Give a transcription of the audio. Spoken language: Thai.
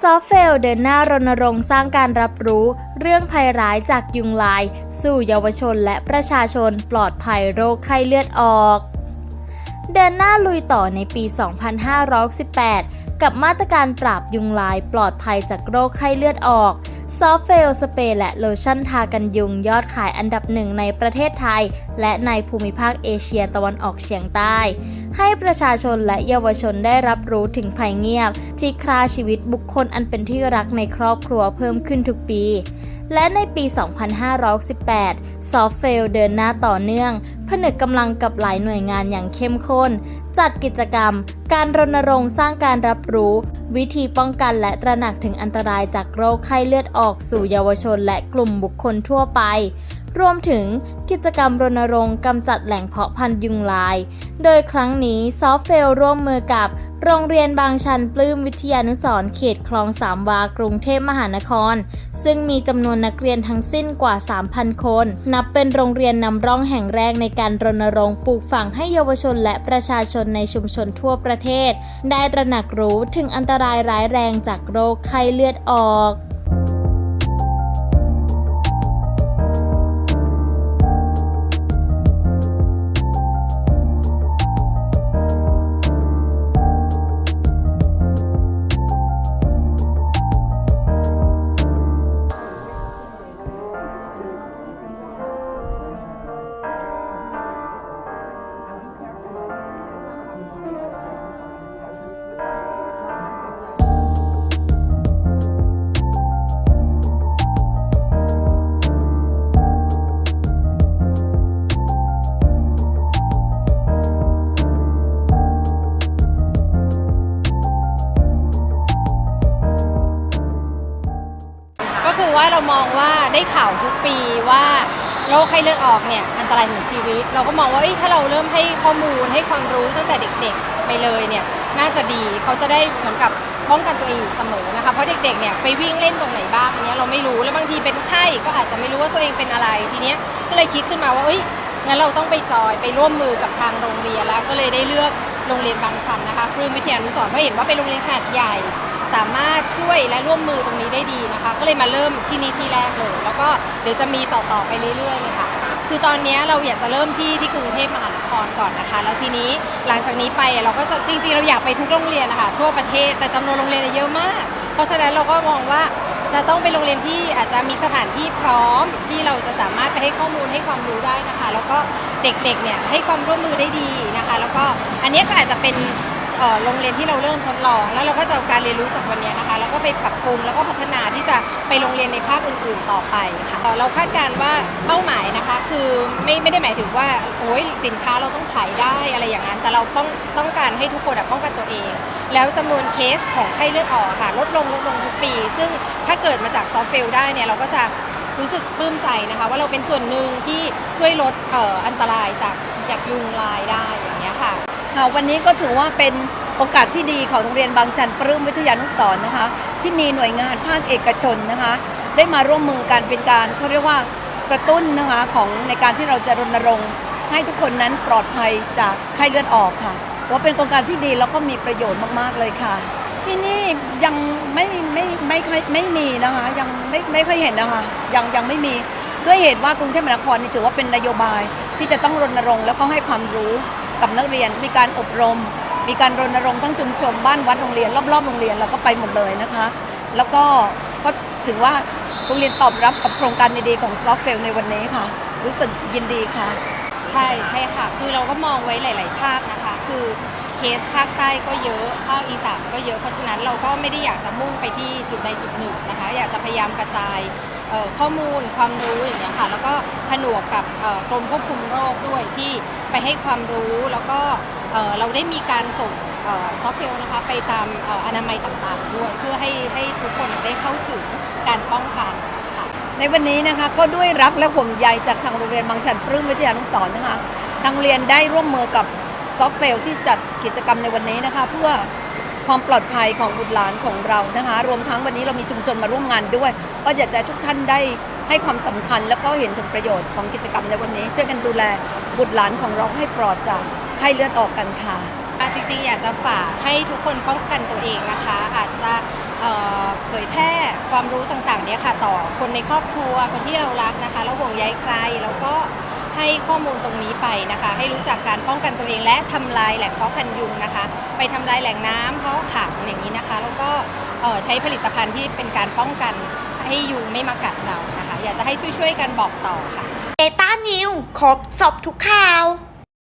ซอฟเฟลเดินหน้ารณรงค์สร้างการรับรู้เรื่องภัยร้ายจากยุงลาย สู่เยาวชนและประชาชนปลอดภัยโรคไข้เลือดออก เดินหน้าลุยต่อในปี 2518 กับมาตรการปราบยุงลายปลอดภัยจากโรคไข้เลือดออก ซอฟเฟลสเปรย์และโลชั่นทากันยุงยอดขายอันดับหนึ่งในประเทศไทย และในภูมิภาคเอเชียตะวันออกเฉียงใต้ ให้ประชาชนและเยาวชนได้รับรู้ถึงภัยเงียบ ที่ฆ่าชีวิตบุคคลอันเป็นที่รักในครอบครัวเพิ่มขึ้นทุกปีและในปี 2518 ซอฟเฟลเดินหน้าต่อเนื่อง ผนึกกำลังกับหลายหน่วยงานอย่างเข้มข้น จัดกิจกรรม การรณรงค์สร้างการรับรู้ วิธีป้องกันและตระหนักถึงอันตรายจากโรคไข้เลือดออกสู่เยาวชนและกลุ่มบุคคลทั่วไป รวมถึงกิจกรรมรณรงค์กำจัดแหล่งเพาะพันธุ์ยุงลาย โดยครั้งนี้ซอฟเฟลร่วมมือกับโรงเรียนบางชันปลื้มวิทยานุสรเขตคลองสามวากรุงเทพมหานคร ซึ่งมีจำนวนนักเรียนทั้งสิ้นกว่า 3,000 คน นับเป็นโรงเรียนนำร่องแห่งแรกในการรณรงค์ปลูกฝังให้เยาวชนและประชาชนในชุมชนทั่วประเทศ ได้ตระหนักรู้ถึงอันตรายร้ายแรงจากโรคไข้เลือดออก คือว่าเรามองว่าได้ข่าวทุกปีว่าโรคไข้เลือดออกเนี่ยอันตรายถึงชีวิต เราก็มองว่าถ้าเราเริ่มให้ข้อมูลให้ความรู้ตั้งแต่เด็กๆไปเลยเนี่ยน่าจะดีเขาจะได้เหมือนกับป้องกันตัวเองอยู่เสมอนะคะเพราะเด็กๆเนี่ยไปวิ่งเล่นตรงไหนบ้างอันนี้เราไม่รู้แล้วบางทีเป็นไข้ก็อาจจะไม่รู้ว่าตัวเองเป็นอะไรทีเนี้ยก็เลยคิดขึ้นมาว่าเอ้ยงั้นเราต้องไปจอยไปร่วมมือกับทางโรงเรียนแล้วก็เลยได้เลือกโรงเรียนบางชันนะคะปลื้มวิทยานุสรณ์เพราะเห็นว่าเป็นโรงเรียนขนาดใหญ่ สามารถช่วยและร่วมมือตรงนี้ได้ดีนะคะ ก็เลยมาเริ่มที่นี่ที่แรกเลย แล้วก็เดี๋ยวจะมีต่อๆไปเรื่อยๆเลยค่ะ คือตอนนี้เราอยากจะเริ่มที่ที่กรุงเทพมหานครก่อนนะคะ แล้วทีนี้หลังจากนี้ไปเราก็จะจริงๆ เราอยากไปทุกโรงเรียนนะคะทั่วประเทศแต่จำนวนโรงเรียนเยอะมาก เพราะฉะนั้นเราก็มองว่าจะต้องเป็นโรงเรียนที่อาจจะมีสถานที่พร้อมที่เราจะสามารถไปให้ข้อมูลให้ความรู้ได้นะคะ แล้วก็เด็กๆเนี่ยให้ความร่วมมือได้ดีนะคะ แล้วก็อันนี้ก็อาจจะเป็น อ่อโรงเรียนที่เราเริ่มทดลอง แล้วเราก็จะเอาการเรียนรู้จากวันนี้นะคะ แล้วก็ไปปรับปรุงแล้วก็พัฒนาที่จะไปโรงเรียนในภาคอื่นๆต่อไปค่ะเราคาดการณ์ว่าเป้าหมายนะคะคือไม่ไม่ได้หมายถึงว่าโอ้ยสินค้าเราต้องขายได้อะไรอย่างนั้น แต่เราต้องต้องการให้ทุกคนป้องกันตัวเอง แล้วจำนวนเคสของไข้เลือดออกค่ะลดลงลดลงทุกปี ซึ่งถ้าเกิดมาจากซอฟต์เฟลได้เนี่ยเราก็จะรู้สึกปลื้มใจนะคะ ว่าเราเป็นส่วนหนึ่งที่ช่วยลดอออันตรายจากจากยุงลายได้อย่างเงี้ยค่ะ ค่ะวันนี้ก็ถือว่าเป็นโอกาสที่ดีของโรงเรียนบางชันปรื้มวิทยานุสรณ์นะคะ ที่มีหน่วยงานภาคเอกชนนะคะ ได้มาร่วมมือกันเป็นการเขาเรียกว่ากระตุ้นนะคะของในการที่เราจะรณรงค์ ให้ทุกคนนั้นปลอดภัยจากไข้เลือดออกค่ะว่าเป็นโครงการที่ดีแล้วก็มีประโยชน์มากๆเลยค่ะ ที่นี่ยังไม่ไม่ไม่ค่อยไม่มีนะคะยังไม่ไม่ค่อยเห็นนะคะยังยังไม่มีด้วยเหตุว่ากรุงเทพมหานครนี่ถือว่าเป็นนโยบายที่จะต้องรณรงค์แล้วก็ให้ความรู้ กับนักเรียน มีการอบรม มีการรณรงค์ทั้งชุมชนบ้านวัดโรงเรียนรอบๆโรงเรียนเราก็ไปหมดเลยนะคะ แล้วก็ก็ถือว่าโรงเรียนตอบรับกับโครงการดีๆของซอฟเฟลในวันนี้ค่ะ รู้สึกยินดีค่ะ ใช่ใช่ค่ะ คือเราก็มองไว้หลาย ๆ ภาคนะคะ คือเคสภาคใต้ก็เยอะภาคอีสานก็เยอะเพราะฉะนั้นเราก็ไม่ได้อยากจะมุ่งไปที่จุดใดจุดหนึ่งนะคะ อยากจะพยายามกระจาย ข้อมูลความรู้อย่างเงี้ยค่ะแล้วก็ผนวกกับกรมควบคุมโรคด้วยที่ไปให้ความรู้แล้วก็เราได้มีการส่งซอฟต์แวร์นะคะไปตามอนามัยต่างๆด้วย เพื่อให้ให้ทุกคนได้เข้าถึงการป้องกันค่ะในวันนี้นะคะก็ด้วยรักและห่วงใยจากทางโรงเรียนบางชันปรื้มวิทยานุสรณ์นะคะทางโรงเรียนได้ร่วมมือกับซอฟเฟลที่จัดกิจกรรมในวันนี้นะคะ เพื่อ ความปลอดภัยของบุตรหลานของเรานะคะ รวมทั้งวันนี้เรามีชุมชนมาร่วมงานด้วย ก็อยากจะให้ทุกท่านได้ให้ความสำคัญแล้วก็เห็นถึงประโยชน์ของกิจกรรมในวันนี้ ช่วยกันดูแลบุตรหลานของเราให้ปลอดจากไข้เลือดออกกันค่ะจริงๆ อยากจะฝากให้ทุกคนป้องกันตัวเองนะคะ อาจจะเอ่ความรู้ต่างๆ เนี่ยค่ะ ต่อคนในครอบครัวคนที่เรารักนะคะ แล้วห่วงใยใครแล้วก็ ให้ข้อมูลตรงนี้ไปนะคะ ให้รู้จักการป้องกันตัวเองและทำลายแหล่งเพาะพันธุ์ยุงนะคะ ไปทำลายแหล่งน้ำเพาะขังอย่างนี้นะคะ แล้วก็ใช้ผลิตภัณฑ์ที่เป็นการป้องกันให้ยุงไม่มากัดเรานะคะ อยากจะให้ช่วยๆกันบอกต่อค่ะเดต้านิวครบสอบทุกข่าว